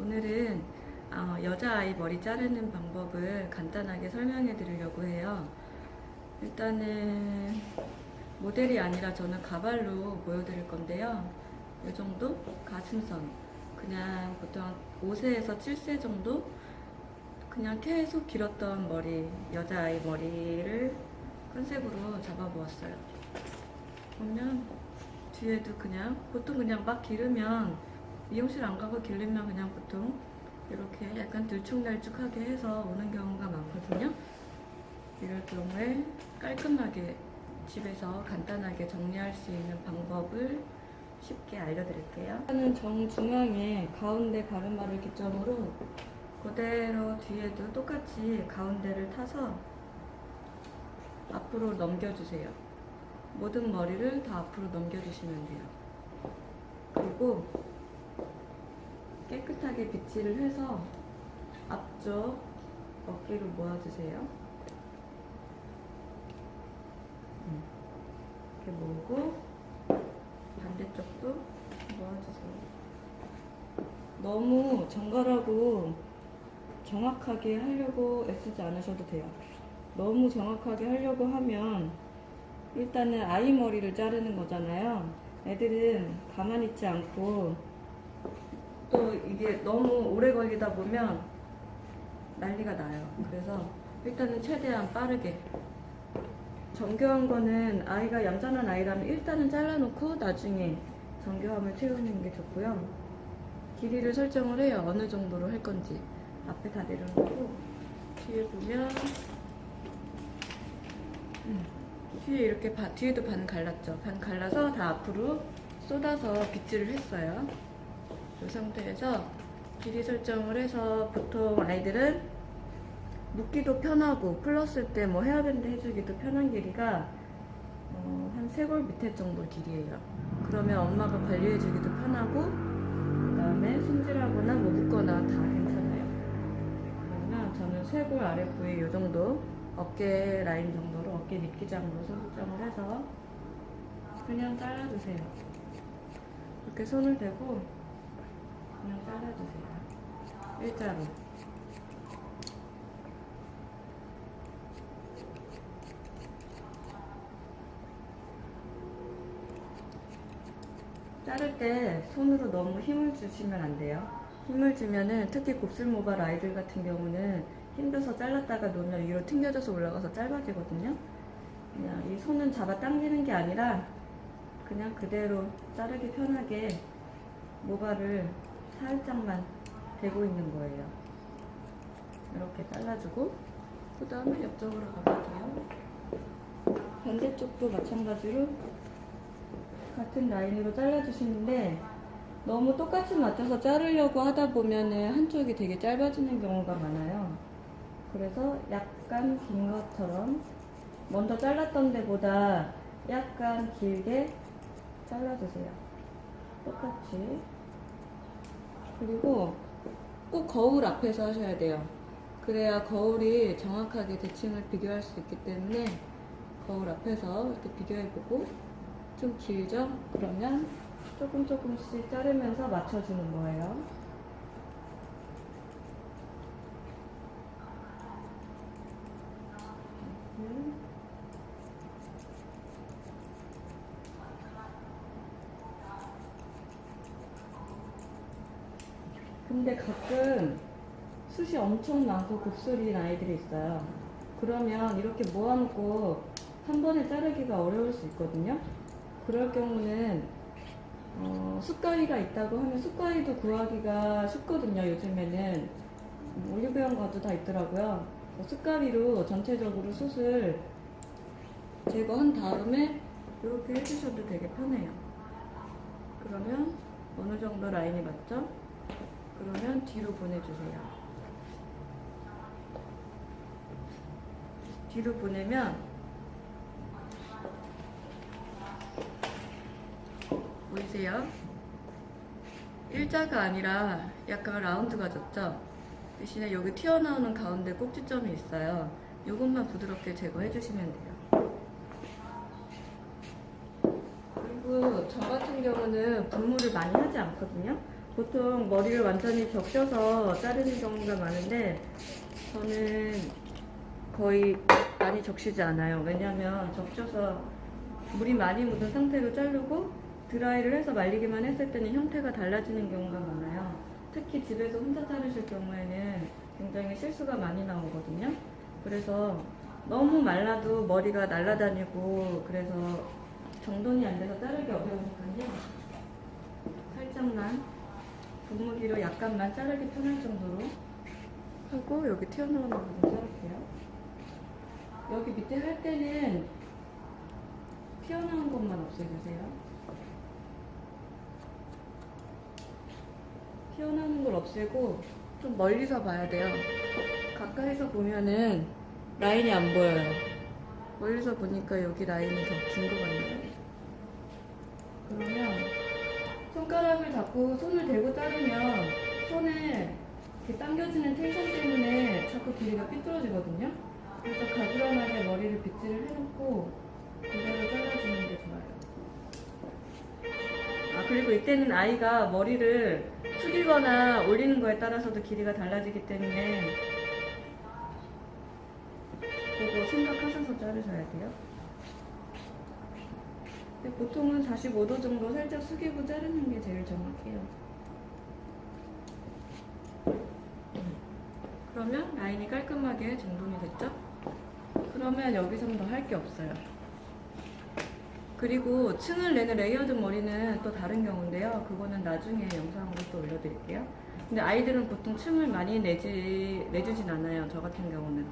오늘은 어, 여자아이 머리 자르는 방법을 간단하게 설명해 드리려고 해요. 일단은 모델이 아니라 저는 가발로 보여드릴 건데요. 이 정도 가슴선 그냥 보통 5세에서 7세 정도 그냥 계속 길었던 머리 여자아이 머리를 컨셉으로 잡아보았어요. 보면 뒤에도 그냥 보통 그냥 막 기르면 미용실 안 가고 기르면 그냥 보통 이렇게 약간 들쭉날쭉하게 해서 오는 경우가 많거든요. 이럴 경우에 깔끔하게 집에서 간단하게 정리할 수 있는 방법을 쉽게 알려드릴게요. 일단은 정중앙에 가운데 가르마를 기점으로 그대로 뒤에도 똑같이 가운데를 타서 앞으로 넘겨주세요. 모든 머리를 다 앞으로 넘겨주시면 돼요. 그리고 깨끗하게 빗질을 해서 앞쪽 어깨로 모아주세요. 음. 이렇게 모으고 반대쪽도 모아주세요. 너무 정갈하고 정확하게 하려고 애쓰지 않으셔도 돼요. 너무 정확하게 하려고 하면 일단은 아이 머리를 자르는 거잖아요. 애들은 가만히 있지 않고 또 이게 너무 오래 걸리다 보면 난리가 나요. 그래서 일단은 최대한 빠르게 정교한 거는 아이가 얌전한 아이라면 일단은 잘라놓고 나중에 정교함을 채우는 게 좋고요. 길이를 설정을 해요. 어느 정도로 할 건지. 앞에 다 내려놓고 뒤에 보면 음, 뒤에 이렇게 바- 뒤에도 반 갈랐죠. 반 갈라서 다 앞으로 쏟아서 빗질을 했어요. 이 상태에서 길이 설정을 해서 보통 아이들은 묶기도 편하고 풀렀을 때 뭐 헤어밴드 해주기도 편한 길이가 어, 한 쇄골 밑에 정도 길이에요. 그러면 엄마가 관리해주기도 편하고 그 다음에 손질하거나 뭐 묶거나 다 괜찮아요. 그러면 저는 쇄골 아래 부위 이 정도 어깨 라인 정도로 어깨 밑기장으로 설정을 해서 그냥 잘라주세요. 이렇게 손을 대고 그냥 잘라주세요. 일자로. 자를 때 손으로 너무 힘을 주시면 안 돼요. 힘을 주면은 특히 곱슬 모발 아이들 같은 경우는 힘줘서 잘랐다가 놓으면 위로 튕겨져서 올라가서 짧아지거든요. 그냥 이 손은 잡아 당기는 게 아니라 그냥 그대로 자르기 편하게 모발을 살짝만 대고 있는 거예요. 이렇게 잘라주고 그 다음에 옆쪽으로 가볼게요. 반대쪽도 마찬가지로 같은 라인으로 잘라주시는데 너무 똑같이 맞춰서 자르려고 하다 보면은 한쪽이 되게 짧아지는 경우가 많아요. 그래서 약간 긴 것처럼 먼저 잘랐던 데보다 약간 길게 잘라주세요. 똑같이. 그리고 꼭 거울 앞에서 하셔야 돼요. 그래야 거울이 정확하게 대칭을 비교할 수 있기 때문에 거울 앞에서 이렇게 비교해보고 좀 길죠? 그러면 조금 조금씩 자르면서 맞춰주는 거예요. 음. 근데 가끔 숱이 엄청 많고 곱슬인 아이들이 있어요. 그러면 이렇게 모아놓고 한 번에 자르기가 어려울 수 있거든요. 그럴 경우는 어, 숯가위가 있다고 하면 숯가위도 구하기가 쉽거든요. 요즘에는 음, 올리브영 가도 다 있더라고요. 숯가위로 전체적으로 숯을 제거한 다음에 이렇게 해주셔도 되게 편해요. 그러면 어느 정도 라인이 맞죠? 그러면 뒤로 보내주세요. 뒤로 보내면 보이세요? 일자가 아니라 약간 라운드가 졌죠? 대신에 여기 튀어나오는 가운데 꼭지점이 있어요. 이것만 부드럽게 제거해 주시면 돼요. 그리고 저 같은 경우는 분무를 많이 하지 않거든요. 보통 머리를 완전히 적셔서 자르는 경우가 많은데 저는 거의 많이 적시지 않아요. 왜냐면 적셔서 물이 많이 묻은 상태로 자르고 드라이를 해서 말리기만 했을 때는 형태가 달라지는 경우가 많아요. 특히 집에서 혼자 자르실 경우에는 굉장히 실수가 많이 나오거든요. 그래서 너무 말라도 머리가 날아다니고 그래서 정돈이 안 돼서 자르기 어려우니까요. 살짝만 분무기로 약간만 자르기 편할 정도로 하고 여기 튀어나오는 부분 자를게요. 여기 밑에 할 때는 튀어나온 것만 없애주세요. 튀어나오는 걸 없애고 좀 멀리서 봐야 돼요. 가까이서 보면은 라인이 안 보여요. 멀리서 보니까 여기 라인이 더 긴 것 같네요. 그러면 손가락을 잡고 손을 대고 자르면 손에 이렇게 당겨지는 텐션 때문에 자꾸 길이가 삐뚤어지거든요. 그래서 가지런하게 머리를 빗질을 해놓고 그대로 잘라주는 게 좋아요. 아 그리고 이때는 아이가 머리를 숙이거나 올리는 거에 따라서도 길이가 달라지기 때문에 그거 생각하셔서 자르셔야 돼요. 보통은 45도 정도 살짝 숙이고 자르는 게 제일 정확해요. 그러면 라인이 깔끔하게 정돈이 됐죠? 그러면 여기서는 더 할 게 없어요. 그리고 층을 내는 레이어드 머리는 또 다른 경우인데요. 그거는 나중에 영상으로 또 올려드릴게요. 근데 아이들은 보통 층을 많이 내지, 내주진 않아요. 저 같은 경우는.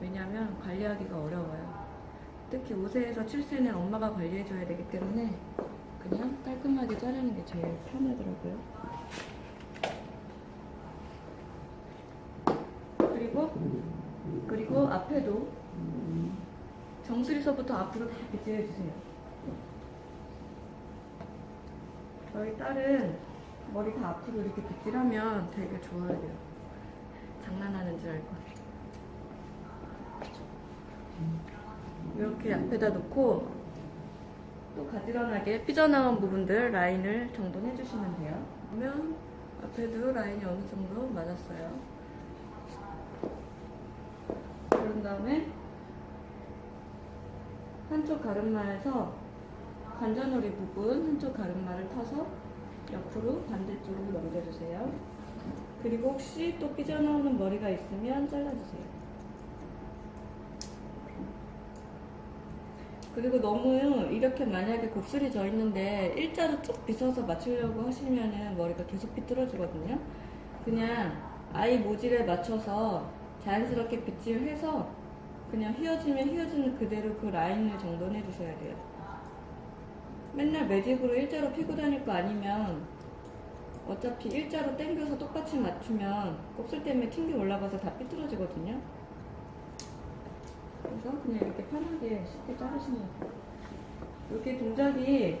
왜냐하면 관리하기가 어려워요. 특히 5세에서 7세는 엄마가 관리해줘야 되기 때문에 그냥 깔끔하게 자르는 게 제일 편하더라고요. 그리고 그리고 앞에도 정수리서부터 앞으로 다 빗질해주세요. 저희 딸은 머리 다 앞으로 이렇게 빗질하면 되게 좋아해요. 장난하는 줄 알고. 이렇게 앞에다 놓고 또 가지런하게 삐져나온 부분들 라인을 정돈해 주시면 돼요. 그러면 앞에도 라인이 어느 정도 맞았어요. 그런 다음에 한쪽 가르마에서 관자놀이 부분 한쪽 가르마를 타서 옆으로 반대쪽으로 넘겨주세요. 그리고 혹시 또 삐져나오는 머리가 있으면 잘라주세요. 그리고 너무 이렇게 만약에 곱슬이 져 있는데 일자로 쭉 빗어서 맞추려고 하시면은 머리가 계속 삐뚤어지거든요. 그냥 아이 모질에 맞춰서 자연스럽게 빗질 해서 그냥 휘어지면 휘어지는 그대로 그 라인을 정돈해 주셔야 돼요. 맨날 매직으로 일자로 피고 다닐 거 아니면 어차피 일자로 당겨서 똑같이 맞추면 곱슬 때문에 튕겨 올라가서 다 삐뚤어지거든요. 그래서 그냥 이렇게 편하게 쉽게 자르시면 돼요. 이렇게 동작이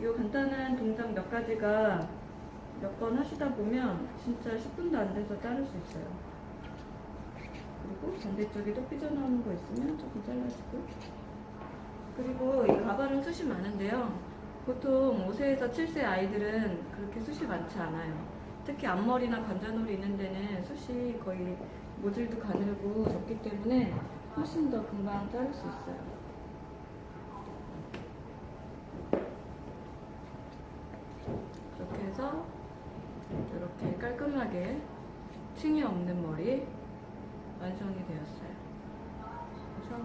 이 간단한 동작 몇 가지가 몇 번 하시다 보면 진짜 10분도 안 돼서 자를 수 있어요. 그리고 반대쪽에 또 삐져나오는 거 있으면 조금 잘라주고 그리고 이 가발은 숱이 많은데요. 보통 5세에서 7세 아이들은 그렇게 숱이 많지 않아요. 특히 앞머리나 관자놀이 있는 데는 숱이 거의 모질도 가늘고 적기 때문에 훨씬 더 금방 자를 수 있어요. 이렇게 해서 이렇게 깔끔하게 층이 없는 머리 완성이 되었어요. 그래서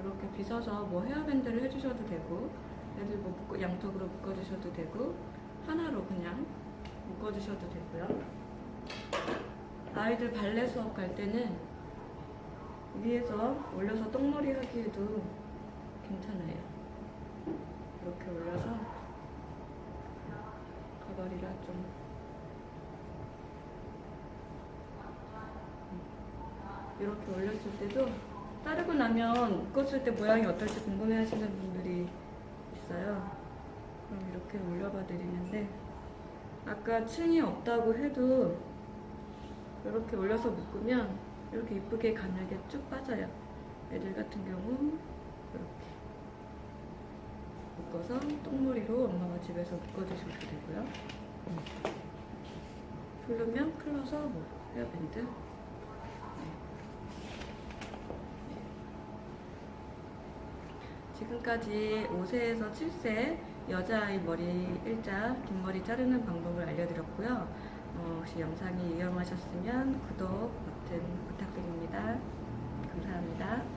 이렇게 빗어서 뭐 헤어밴드를 해주셔도 되고 애들 뭐 묶어, 양쪽으로 묶어주셔도 되고 하나로 그냥 묶어주셔도 되고요. 아이들 발레 수업 갈 때는 위에서 올려서 똥머리 하기에도 괜찮아요. 이렇게 올려서 가발이라 좀 이렇게 올렸을 때도 자르고 나면 묶었을 때 모양이 어떨지 궁금해 하시는 분들이 있어요. 그럼 이렇게 올려봐 드리는데 아까 층이 없다고 해도 이렇게 올려서 묶으면 이렇게 이쁘게 가늘게 쭉 빠져요. 애들 같은 경우 이렇게 묶어서 똥머리로 엄마가 집에서 묶어주셔도 되고요. 풀르면 풀러서 뭐 헤어밴드. 네. 지금까지 5세에서 7세 여자아이 머리 일자 긴 머리 자르는 방법을 알려드렸고요. 어, 혹시 영상이 유용하셨으면 구독 버튼 부탁드립니다. 감사합니다.